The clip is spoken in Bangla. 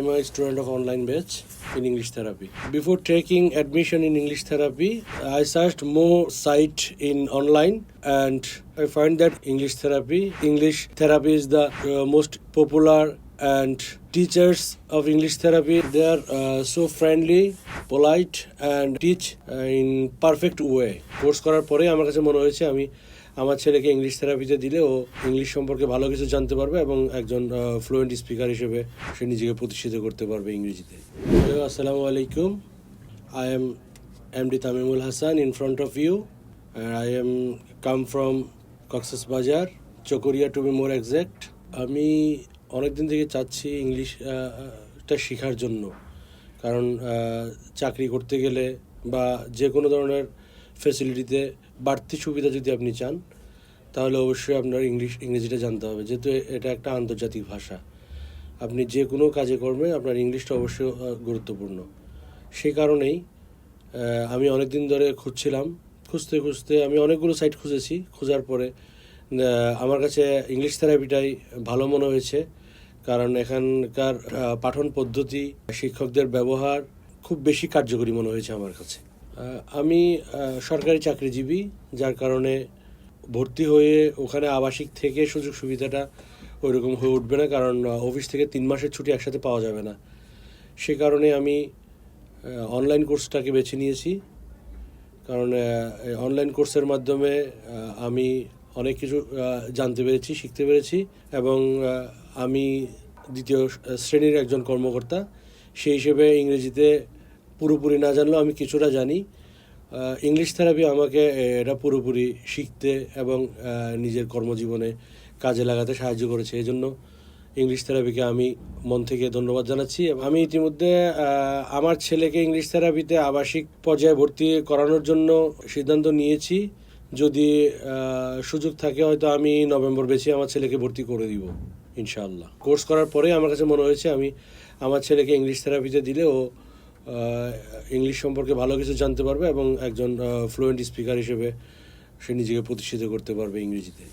am a student of online batch in English therapy. Before taking admission in English therapy, I searched more site in online and I find that English therapy, English therapy is the uh, most popular and teachers of English therapy they are uh, so friendly, polite and teach uh, in perfect way. Course করার পরে আমার কাছে মনে হয়েছে আমি আমার ছেলেকে ইংলিশ থেরাপিতে দিলে ও ইংলিশ সম্পর্কে ভালো কিছু জানতে পারবে এবং একজন ফ্লুয়েন্ট স্পিকার হিসেবে সে নিজেকে প্রতিষ্ঠিত করতে পারবে ইংরেজিতে। আসসালামু আলাইকুম। I am M D Tamimul Hasan in front of you I am come from Cox's Bazar Chakaria to be more exact আমি অনেকদিন থেকে চাচ্ছি ইংলিশটা শেখার জন্য। কারণ চাকরি করতে গেলে বা যে কোনো ধরনের ফেসিলিটিতে বাড়তি সুবিধা যদি আপনি চান, তাহলে অবশ্যই আপনার ইংলিশ ইংরেজিটা জানতে হবে। যেহেতু এটা একটা আন্তর্জাতিক ভাষা। আপনি যে কোনো কাজে কর্মে আপনার ইংলিশটা অবশ্যই গুরুত্বপূর্ণ। সেই কারণেই আমি অনেক দিন ধরে খুঁজছিলাম। খুঁজতে খুঁজতে আমি অনেকগুলো সাইট খুঁজেছি। খোঁজার পরে আমার কাছে ইংলিশ থেরাপিটাই ভালো মনে হয়েছে। কারণ এখানকার পাঠন পদ্ধতি, শিক্ষকদের ব্যবহার খুব বেশি কার্যকরী মনে হয়েছে আমার কাছে। আমি সরকারি চাকরিজীবী, যার কারণে ভর্তি হয়ে ওখানে আবাসিক থেকে সুযোগ সুবিধাটা ওইরকম হয়ে উঠবে না, কারণ অফিস থেকে তিন মাসের ছুটি একসাথে পাওয়া যাবে না। সে কারণে আমি অনলাইন কোর্সটাকে বেছে নিয়েছি। কারণ অনলাইন কোর্সের মাধ্যমে আমি অনেক কিছু জানতে পেরেছি, শিখতে পেরেছি এবং আমি দ্বিতীয় শ্রেণির একজন কর্মকর্তা। সেই হিসেবে ইংরেজিতে পুরোপুরি না জানলেও আমি কিছুটা জানি। ইংলিশ থেরাপি আমাকে এটা পুরোপুরি শিখতে এবং নিজের কর্মজীবনে কাজে লাগাতে সাহায্য করেছে। এই জন্য ইংলিশ থেরাপিকে আমি মন থেকে ধন্যবাদ জানাচ্ছি। আমি ইতিমধ্যে আমার ছেলেকে ইংলিশ থেরাপিতে আবাসিক পর্যায়ে ভর্তি করানোর জন্য সিদ্ধান্ত নিয়েছি। যদি সুযোগ থাকে হয়তো আমি নভেম্বর বেছে আমার ছেলেকে ভর্তি করে দিব, ইনশাআল্লাহ। কোর্স করার পরে আমার কাছে মনে হয়েছে, আমি আমার ছেলেকে ইংলিশ থেরাপিতে দিলে ও ইংলিশ সম্পর্কে ভালো কিছু জানতে পারবে এবং একজন ফ্লুয়েন্ট স্পিকার হিসেবে সে নিজেকে প্রতিষ্ঠিত করতে পারবে ইংরেজিতে।